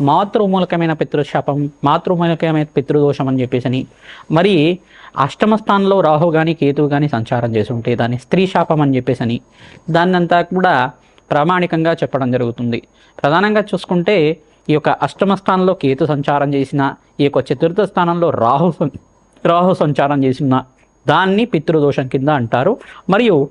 మాతృమూలకమైన పితృశాపం మాతృమూలకమైన పితృదోషం అని చెప్పేసి అని మరి అష్టమ స్థానంలో రాహు కానీ కేతువు కానీ సంచారం చేసి ఉంటే దాన్ని స్త్రీ శాపం అని చెప్పేసి అని దాన్నంతా కూడా ప్రామాణికంగా చెప్పడం జరుగుతుంది. ప్రధానంగా చూసుకుంటే ఈ యొక్క అష్టమ స్థానంలో కేతు సంచారం చేసిన ఈ యొక్క చతుర్థ స్థానంలో రాహు రాహు సంచారం చేసిన దాన్ని పితృదోషం కింద అంటారు. మరియు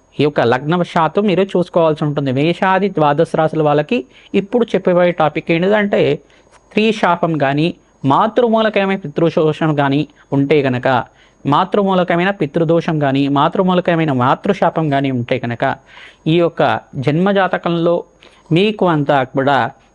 ఈ యొక్క లగ్నవశాత్తు మీరు చూసుకోవాల్సి ఉంటుంది. మేషాది ద్వాదశ రాశుల వాళ్ళకి ఇప్పుడు చెప్పబోయే టాపిక్ ఏంటిదంటే స్త్రీ శాపం కానీ మాతృమూలకమైన పితృశోషం కానీ ఉంటే కనుక మాతృమూలకమైన పితృదోషం కానీ మాతృమూలకమైన మాతృశాపం కానీ ఉంటే కనుక ఈ యొక్క జన్మజాతకంలో మీకు అంతా కూడా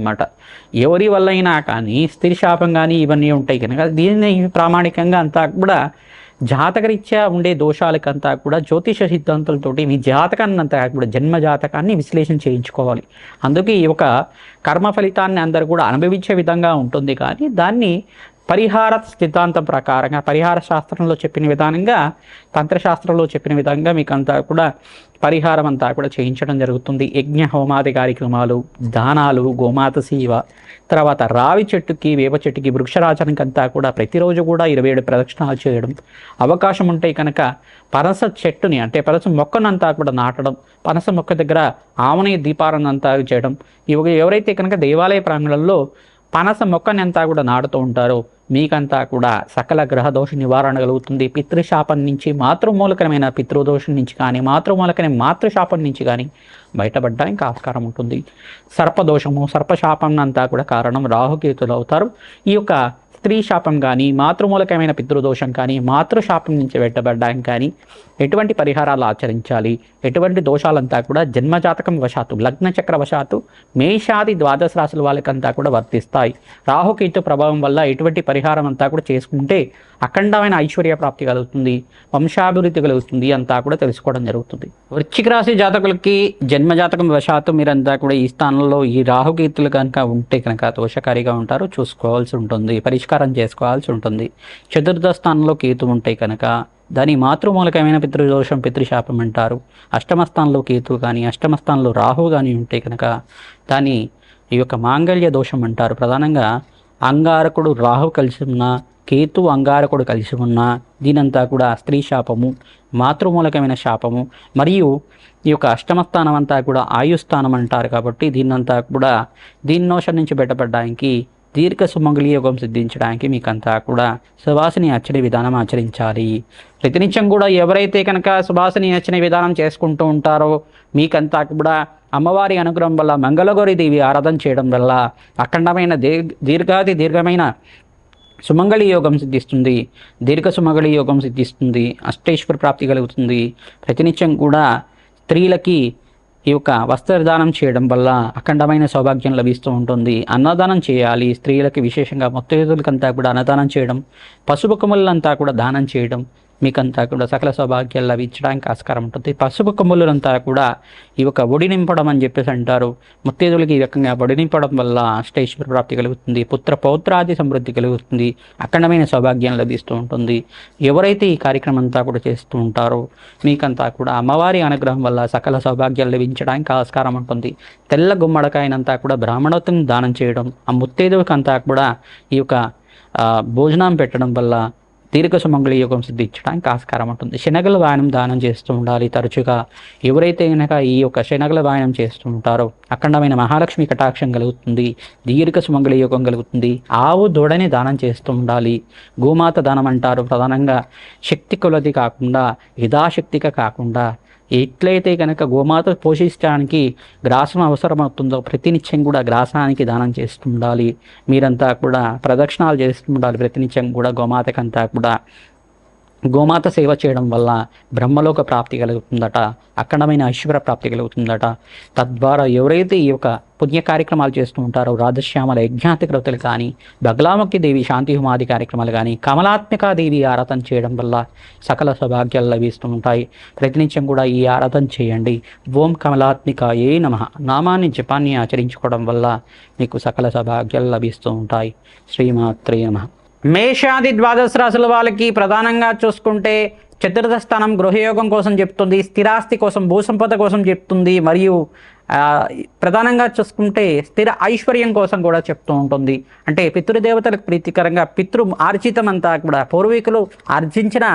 అనమాట ఎవరి వల్లైనా కానీ స్త్రీ శాపం కానీ ఇవన్నీ ఉంటాయి కనుక దీన్ని ప్రామాణికంగా అంతా కూడా జాతకరీత్యా ఉండే దోషాలకంతా కూడా జ్యోతిష సిద్ధాంతాలతోటి మీ జాతకాన్ని అంతా కూడా జన్మ జాతకాన్ని విశ్లేషణ చేయించుకోవాలి. అందుకే ఈ యొక్క కర్మ ఫలితాన్ని అందరూ కూడా అనుభవించే విధంగా ఉంటుంది. కానీ దాన్ని పరిహార సిద్ధాంతం ప్రకారంగా పరిహార శాస్త్రంలో చెప్పిన విధానంగా తంత్రశాస్త్రంలో చెప్పిన విధంగా మీకు అంతా కూడా పరిహారం అంతా కూడా చేయించడం జరుగుతుంది. యజ్ఞ హోమాది కార్యక్రమాలు దానాలు గోమాత సేవ తర్వాత రావి చెట్టుకి వేప చెట్టుకి వృక్షరాజానికి అంతా కూడా ప్రతిరోజు కూడా ఇరవై ఏడు ప్రదక్షిణాలు చేయడం అవకాశం ఉంటే కనుక పనస చెట్టుని అంటే పనస మొక్కనంతా కూడా నాటడం పనస మొక్క దగ్గర ఆమని దీపాలను అంతా చేయడం ఇవి ఎవరైతే కనుక దేవాలయ ప్రాంగణంలో పనస మొక్కని అంతా కూడా నాటుతూ ఉంటారో మీకంతా కూడా సకల గ్రహదోష నివారణ కలుగుతుంది. పితృశాపం నుంచి మాతృమూలకమైన పితృదోషం నుంచి కానీ మాతృమూలకమైన మాతృశాపం నుంచి కానీ బయటపడడానికి ఆస్కారం ఉంటుంది. సర్పదోషము సర్పశాపం అంతా కూడా కారణం రాహుకేతులు అవుతారు. ఈ యొక్క స్త్రీ శాపం కానీ మాతృమూలకమైన పితృదోషం కానీ మాతృశాపం నుంచి బయటపడడానికి కానీ ఎటువంటి పరిహారాలు ఆచరించాలి? ఎటువంటి దోషాలంతా కూడా జన్మజాతకం వశాత్తు లగ్నచక్ర వశాత్తు మేషాది ద్వాదశ రాశుల వాళ్ళకంతా కూడా వర్తిస్తాయి. రాహుకేతు ప్రభావం వల్ల ఎటువంటి పరిహారం అంతా కూడా చేసుకుంటే అఖండమైన ఐశ్వర్య ప్రాప్తి కలుగుతుంది. వంశాభివృద్ధి కలుగుతుంది అంతా కూడా తెలుసుకోవడం జరుగుతుంది. వృశ్చిక రాశి జాతకులకి జన్మజాతకం వశాత్తు మీరంతా కూడా ఈ స్థానంలో ఈ రాహుకేతులు కనుక ఉంటే కనుక దోషకారిగా ఉంటారు. చూసుకోవాల్సి ఉంటుంది పరిష్కారం చేసుకోవాల్సి ఉంటుంది. చతుర్థ స్థానంలో కేతు ఉంటే కనుక దాని మాతృమూలకమైన పితృదోషం పితృశాపం అంటారు. అష్టమస్థానంలో కేతు కానీ అష్టమస్థానంలో రాహు కానీ ఉంటే కనుక దాని ఈ యొక్క మాంగళ్య దోషం అంటారు. ప్రధానంగా అంగారకుడు రాహు కలిసి ఉన్న కేతు అంగారకుడు కలిసి ఉన్న దీనంతా కూడా స్త్రీ శాపము మాతృమూలకమైన శాపము మరియు ఈ యొక్క అష్టమస్థానం అంతా కూడా ఆయుస్థానం అంటారు కాబట్టి దీన్నంతా కూడా దీన్నోషం నుంచి బయటపడడానికి దీర్ఘ సుమంగళి యోగం సిద్ధించడానికి మీకంతా కూడా సువాసిని అర్చన విధానం ఆచరించాలి. ప్రతినిత్యం కూడా ఎవరైతే కనుక సువాసిని అర్చన విధానం చేసుకుంటూ ఉంటారో మీకంతా కూడా అమ్మవారి అనుగ్రహం వల్ల మంగళగౌరి దేవి ఆరాధన చేయడం వల్ల అఖండమైన దీర్ఘాది దీర్ఘమైన సుమంగళి యోగం సిద్ధిస్తుంది. దీర్ఘ సుమంగళి యోగం సిద్ధిస్తుంది. అష్టేశ్వర ప్రాప్తి కలుగుతుంది. ప్రతినిత్యం కూడా స్త్రీలకి ఈ యొక్క వస్త్రదానం చేయడం వల్ల అఖండమైన సౌభాగ్యం లభిస్తూ ఉంటుంది. అన్నదానం చేయాలి. స్త్రీలకి విశేషంగా మొత్తయుతులకంతా కూడా అన్నదానం చేయడం పసుపు కూడా దానం చేయడం మీకంతా కూడా సకల సౌభాగ్యాలు లభించడానికి ఆస్కారం ఉంటుంది. పసుపు కొమ్ములంతా కూడా ఈ యొక్క ఒడి నింపడం అని చెప్పేసి అంటారు. ముత్తేదులకి ఈ రకంగా ఒడి నింపడం వల్ల అష్టైశ్వర ప్రాప్తి కలుగుతుంది. పుత్ర పౌత్రాది సమృద్ధి కలుగుతుంది. అఖండమైన సౌభాగ్యం లభిస్తూ ఉంటుంది. ఎవరైతే ఈ కార్యక్రమం అంతా కూడా చేస్తూ ఉంటారో మీకంతా కూడా అమ్మవారి అనుగ్రహం వల్ల సకల సౌభాగ్యాలు లభించడానికి ఆస్కారం ఉంటుంది. తెల్ల గుమ్మడికాయనంతా కూడా బ్రాహ్మణోత్తం దానం చేయడం ఆ ముత్తేదులకంతా కూడా ఈ యొక్క భోజనం పెట్టడం వల్ల దీర్ఘ సుమంగళి యోగం సిద్ధించడానికి ఆస్కారం ఉంటుంది. శనగల వాయనం దానం చేస్తూ ఉండాలి. తరచుగా ఎవరైతే కనుక ఈ యొక్క శనగల వాయనం చేస్తూ ఉంటారో అఖండమైన మహాలక్ష్మి కటాక్షం కలుగుతుంది దీర్ఘ సుమంగళి యోగం కలుగుతుంది. ఆవు దూడని దానం చేస్తూ ఉండాలి. గోమాత దానం అంటారు. ప్రధానంగా శక్తి కొలది కాకుండా యథాశక్తిగా కాకుండా ఎట్లయితే కనుక గోమాత పోషించడానికి గ్రాసం అవసరమవుతుందో ప్రతినిత్యం కూడా గ్రాసానికి దానం చేస్తుండాలి. మీరంతా కూడా ప్రదక్షిణాలు చేస్తూ ఉండాలి ప్రతినిత్యం కూడా గోమాతకంతా కూడా. గోమాత సేవ చేయడం వల్ల బ్రహ్మలోక ప్రాప్తి కలుగుతుందట అఖండమైన ఐశ్వర్య ప్రాప్తి కలుగుతుందట. తద్వారా ఎవరైతే ఈ యొక్క పుణ్య కార్యక్రమాలు చేస్తూ ఉంటారో రాధశ్యామల యజ్ఞాతికృతులు కానీ బగలాముఖి దేవి శాంతి హుమాది కార్యక్రమాలు కానీ కమలాత్మికా దేవి ఆరాధన చేయడం వల్ల సకల సౌభాగ్యాలు లభిస్తూ ఉంటాయి. ప్రతినిత్యం కూడా ఈ ఆరాధన చేయండి. ఓం కమలాత్మిక ఏ నమ. నామాన్ని జపాన్ని ఆచరించుకోవడం వల్ల మీకు సకల సౌభాగ్యాలు లభిస్తూ ఉంటాయి. శ్రీమాత్రే నమ. మేషాది ద్వాదశ రాశుల వాళ్ళకి ప్రధానంగా చూసుకుంటే చతుర్థ స్థానం గృహయోగం కోసం చెప్తుంది స్థిరాస్తి కోసం భూసంపద కోసం చెప్తుంది మరియు ప్రధానంగా చూసుకుంటే స్థిర ఐశ్వర్యం కోసం కూడా చెప్తూ ఉంటుంది. అంటే పితృదేవతలకు ప్రీతికరంగా పితృ ఆర్జితమంతా కూడా పూర్వీకులు ఆర్జించిన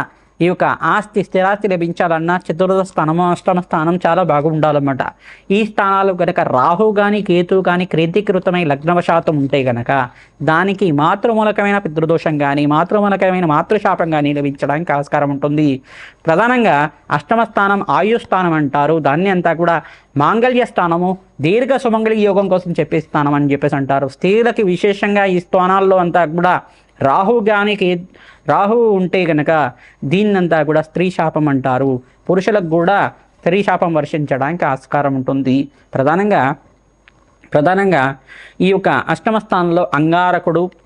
ఈ యొక్క ఆస్తి స్థిరాస్తి లభించాలన్నా చతుర్థ స్థానము అష్టమ స్థానం చాలా బాగుండాలన్నమాట. ఈ స్థానాలు కనుక రాహు కానీ కేతు కానీ క్రీతికృతమై లగ్నవశాతం ఉంటే గనక దానికి మాతృమూలకమైన పితృదోషం కానీ మాతృమూలకమైన మాతృశాపం కానీ లభించడానికి ఆస్కారం ఉంటుంది. ప్రధానంగా అష్టమ స్థానం ఆయు స్థానం అంటారు. దాన్ని అంతా కూడా మాంగళ్య స్థానము దీర్ఘ సుమంగళి యోగం కోసం చెప్పే స్థానం అని చెప్పేసి అంటారు. స్త్రీలకి విశేషంగా ఈ స్థానాల్లో అంతా కూడా రాహు గానికి రాహువు రాహు ఉంటే కనుక దీన్నంతా కూడా స్త్రీ శాపం అంటారు. పురుషులకు కూడా స్త్రీ శాపం వర్షించడానికి ఆస్కారం ఉంటుంది. ప్రధానంగా ప్రధానంగా ఈ యొక్క అష్టమ స్థానంలో అంగారకుడు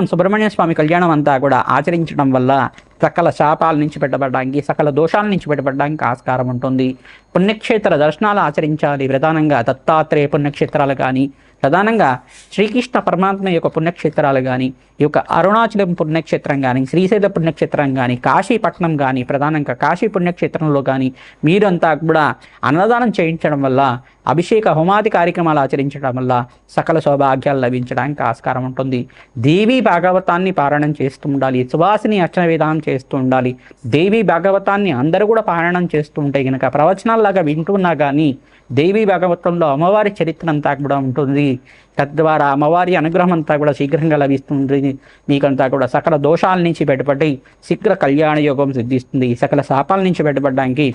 సుబ్రహ్మణ్య స్వామి కళ్యాణం అంతా కూడా ఆచరించడం వల్ల సకల శాపాల నుంచి పెట్టబడడానికి సకల దోషాల నుంచి పెట్టబడడానికి ఆస్కారం ఉంటుంది. పుణ్యక్షేత్ర దర్శనాలు ఆచరించాలి ప్రధానంగా. దత్తాత్రేయ పుణ్యక్షేత్రాలు కానీ ప్రధానంగా శ్రీకృష్ణ పరమాత్మ యొక్క పుణ్యక్షేత్రాలు కానీ ఈ యొక్క అరుణాచలం పుణ్యక్షేత్రం కానీ శ్రీశైల పుణ్యక్షేత్రం కానీ కాశీపట్నం కానీ ప్రధానంగా కాశీ పుణ్యక్షేత్రంలో కానీ మీరంతా కూడా అన్నదానం చేయించడం వల్ల అభిషేక హోమాది కార్యక్రమాలు ఆచరించడం వల్ల సకల సౌభాగ్యాలు లభించడానికి ఆస్కారం ఉంటుంది. దేవీ భాగవతాన్ని పారాయణం చేస్తూ ఉండాలి. సువాసిని అర్చన విధానం చేస్తూ ఉండాలి. దేవీ భాగవతాన్ని అందరూ కూడా పారాయణం చేస్తూ ఉంటే కనుక ప్రవచనాల్లాగా వింటున్నా కానీ దేవీ భాగవతంలో అమ్మవారి చరిత్ర అంతా కూడా ఉంటుంది. తద్వారా అమ్మవారి అనుగ్రహం అంతా కూడా శీఘ్రంగా లభిస్తుంది. మీకంతా కూడా సకల దోషాల నుంచి బయటపడి శీఘ్ర కళ్యాణ యోగం సిద్ధిస్తుంది. సకల శాపాల నుంచి బయటపడడానికి